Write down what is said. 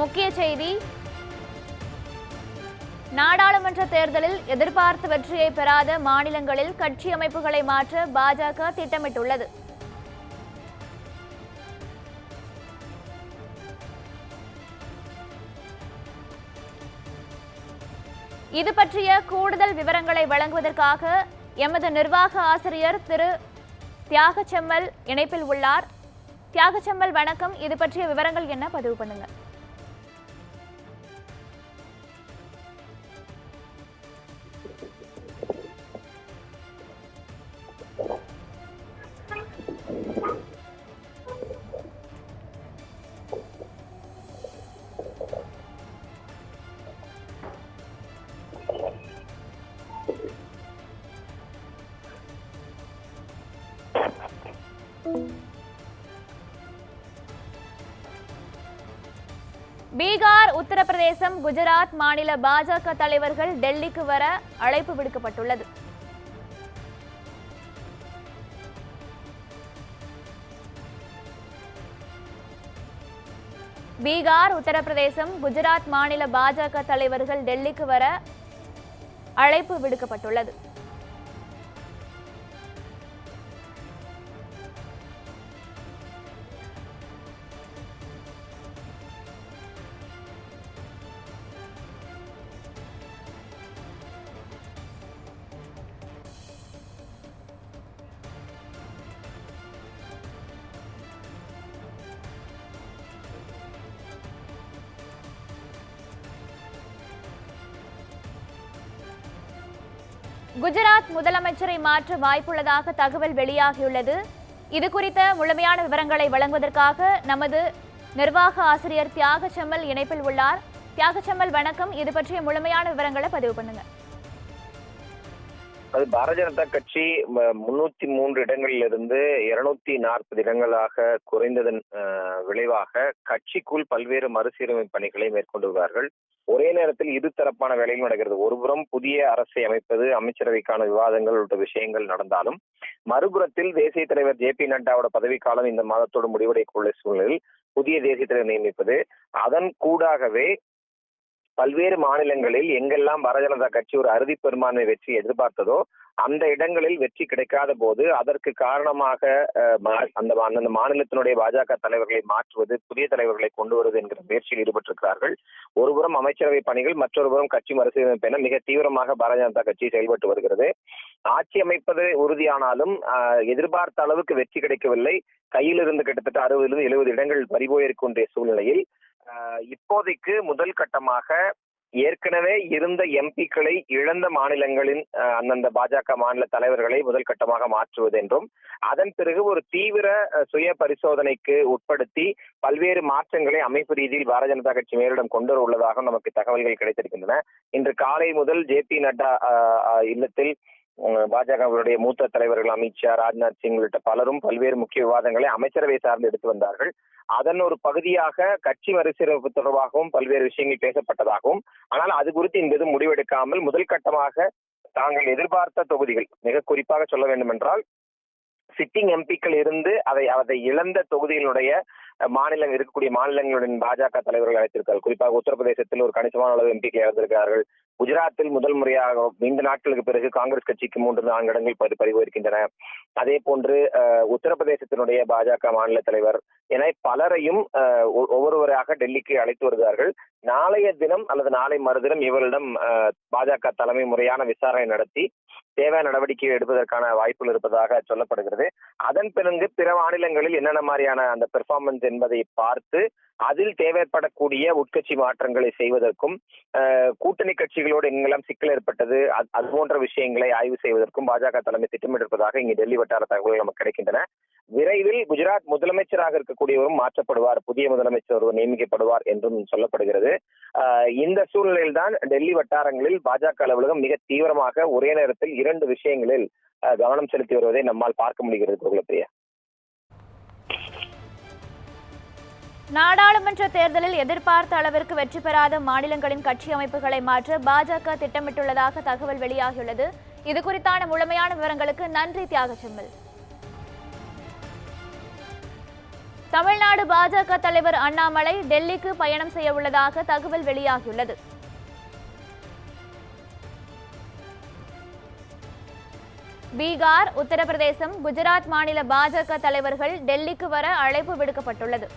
முக்கிய செய்தி. நாடாளுமன்ற தேர்தலில் எதிர்பார்த்த வெற்றியை பெறாத மாநிலங்களில் கட்சி அமைப்புகளை மாற்ற பாஜக திட்டமிட்டுள்ளது. இது பற்றிய கூடுதல் விவரங்களை வழங்குவதற்காக எமது நிர்வாக ஆசிரியர் திரு. தியாகச்செம்மல் இணைப்பில் உள்ளார். தியாகச்செம்மல் வணக்கம். இது பற்றிய விவரங்கள் என்ன? பதிவு பண்ணுங்க. பீகார் உத்தரப்பிரதேசம் குஜராத் மாநில பாஜக தலைவர்கள் டெல்லிக்கு வர அழைப்பு விடுக்கப்பட்டுள்ளது. பீகார் உத்தரப்பிரதேசம் குஜராத் மாநில பாஜக தலைவர்கள் டெல்லிக்கு வர அழைப்பு விடுக்கப்பட்டுள்ளது. குஜராத் முதலமைச்சரை மாற்ற வாய்ப்புள்ளதாக தகவல் வெளியாகியுள்ளது. இது குறித்த முழுமையான விவரங்களை வழங்குவதற்காக நமது நிர்வாக ஆசிரியர் தியாகச்செம்மல் இணைப்பில் உள்ளார். தியாகச்செம்மல் வணக்கம். இது பற்றிய முழுமையான விவரங்களை பதிவு பண்ணுங்க. அது பாரதிய ஜனதா கட்சி முன்னூத்தி மூன்று இடங்களில் இருந்து இருநூத்தி நாற்பது இடங்களாக குறைந்ததன் விளைவாக கட்சிக்குள் பல்வேறு மறுசீரமைப்பு பணிகளை மேற்கொண்டு வருவார்கள். ஒரே நேரத்தில் இரு தரப்பான வேலையும் நடக்கிறது. ஒருபுறம் புதிய அரசை அமைப்பது அமைச்சரவைக்கான விவாதங்கள் உள்ளிட்ட விஷயங்கள் நடந்தாலும் மறுபுறத்தில் தேசிய தலைவர் ஜே பி நட்டாவோட பதவிக்காலம் இந்த மாதத்தோடு முடிவடையக்கூடிய சூழ்நிலையில் புதிய தேசிய தலைவர் நியமிப்பது அதன் கூடாகவே பல்வேறு மாநிலங்களில் எங்கெல்லாம் பாரதிய ஜனதா கட்சி ஒரு அறுதி பெரும்பான்மை வெற்றி எதிர்பார்த்ததோ அந்த இடங்களில் வெற்றி கிடைக்காத போது அதற்கு காரணமாக அந்த அந்தந்த அந்த மாநிலத்தினுடைய பாஜக தலைவர்களை மாற்றுவது புதிய தலைவர்களை கொண்டு வருவது என்கிற முயற்சியில் ஈடுபட்டிருக்கிறார்கள். ஒருபுறம் அமைச்சரவை பணிகள் மற்றொரு புறம் கட்சி மறுசீரமைப்பு என மிக தீவிரமாக பாரதிய ஜனதா கட்சி செயல்பட்டு வருகிறது. ஆட்சி அமைப்பது உறுதியானாலும் எதிர்பார்த்த அளவுக்கு வெற்றி கிடைக்கவில்லை. கையிலிருந்து கிட்டத்தட்ட அறுபதிலிருந்து எழுபது இடங்கள் பறிபோயிருக்கின்ற சூழ்நிலையில் இப்போதைக்கு முதல் கட்டமாக ஏற்கனவே இருந்த எம்பிக்களை இழந்த மாநிலங்களின் அந்தந்த பாஜக மாநில தலைவர்களை முதல் கட்டமாக மாற்றுவது என்றும் அதன் பிறகு ஒரு தீவிர சுய பரிசோதனைக்கு உட்படுத்தி பல்வேறு மாற்றங்களை அமைப்பு ரீதியில் பாரதிய ஜனதா கட்சி மேலிடம் கொண்டு உள்ளதாக நமக்கு தகவல்கள் கிடைத்திருக்கின்றன. இன்று காலை முதல் ஜே பி நட்டா ஆஹ், இல்லத்தில் பாஜகவினுடைய மூத்த தலைவர்கள் அமித்ஷா ராஜ்நாத் சிங் உள்ளிட்ட பலரும் பல்வேறு முக்கிய விவாதங்களை அமைச்சரவை சார்ந்து எடுத்து வந்தார்கள். அதன் ஒரு பகுதியாக கட்சி மறுசீரமைப்பு தொடர்பாகவும் பல்வேறு விஷயங்கள் பேசப்பட்டதாகவும் ஆனால் அது குறித்து என்பது முடிவெடுக்காமல் முதல் கட்டமாக தாங்கள் எதிர்பார்த்த தொகுதிகள் மிக குறிப்பாக சொல்ல வேண்டும் என்றால் சிட்டிங் எம்பிக்கள் இருந்து அதை அதை இழந்த தொகுதிகளுடைய அஹ், மாநிலம் இருக்கக்கூடிய மாநிலங்களுடன் பாஜக தலைவர்கள் அழைத்திருக்கார்கள் குறிப்பாக உத்தரப்பிரதேசத்தில் ஒரு கணிசமான அளவு எம்பிக்கள் இழந்திருக்கிறார்கள் குஜராத்தில் முதல் முறையாக நீண்ட நாட்களுக்கு பிறகு காங்கிரஸ் கட்சிக்கு மூன்று நான்கு இடங்கள் பறி அதே போன்று உத்தரப்பிரதேசத்தினுடைய பாஜக மாநில தலைவர் என பலரையும் ஒவ்வொருவராக டெல்லிக்கு அழைத்து வருகிறார்கள். நாளைய தினம் அல்லது நாளை மறுதினம் இவரிடம் அஹ், பாஜக தலைமை முறையான விசாரணை நடத்தி தேவையான நடவடிக்கை எடுப்பதற்கான வாய்ப்புகள் இருப்பதாக சொல்லப்படுகிறது. அதன் பிறகு பிற மாநிலங்களில் என்னென்ன மாதிரியான அந்த பெர்ஃபார்மன்ஸ் என்பதை பார்த்து அதில் தேவைப்படக்கூடிய உட்கட்சி மாற்றங்களை செய்வதற்கும் கூட்டணி கட்சிகளோடு எங்கெல்லாம் சிக்கல் ஏற்பட்டது அது போன்ற விஷயங்களை ஆய்வு செய்வதற்கும் பாஜக தலைமை திட்டமிட்டிருப்பதாக இங்கு டெல்லி வட்டார தகவல்கள் நமக்கு கிடைக்கின்றன. விரைவில் குஜராத் முதலமைச்சராக இருக்கக்கூடியவரும் மாற்றப்படுவார் புதிய முதலமைச்சர் ஒருவர் நியமிக்கப்படுவார் என்றும் சொல்லப்படுகிறது. இந்த சூழ்நிலையில்தான் டெல்லி வட்டாரங்களில் பாஜக அலுவலகம் மிக தீவிரமாக ஒரே நேரத்தில் இரண்டு விஷயங்களில் கவனம் செலுத்தி வருவதை நம்மால் பார்க்க முடிகிறது குருகுலப்பிரியா. நாடாளுமன்ற தேர்தலில் எதிர்பார்த்த அளவிற்கு வெற்றி பெறாத மாநிலங்களின் கட்சி அமைப்புகளை மாற்ற பாஜக திட்டமிட்டுள்ளதாக தகவல் வெளியாகியுள்ளது. இது குறித்தான முழுமையான விவரங்களுக்கு நன்றி தியாக செம்மல். தமிழ்நாடு பாஜக தலைவர் அண்ணாமலை டெல்லிக்கு பயணம் செய்ய உள்ளதாக தகவல் வெளியாகியுள்ளது. பீகார் உத்தரப்பிரதேசம் குஜராத் மாநில பாஜக தலைவர்கள் டெல்லிக்கு வர அழைப்பு விடுக்கப்பட்டுள்ளது.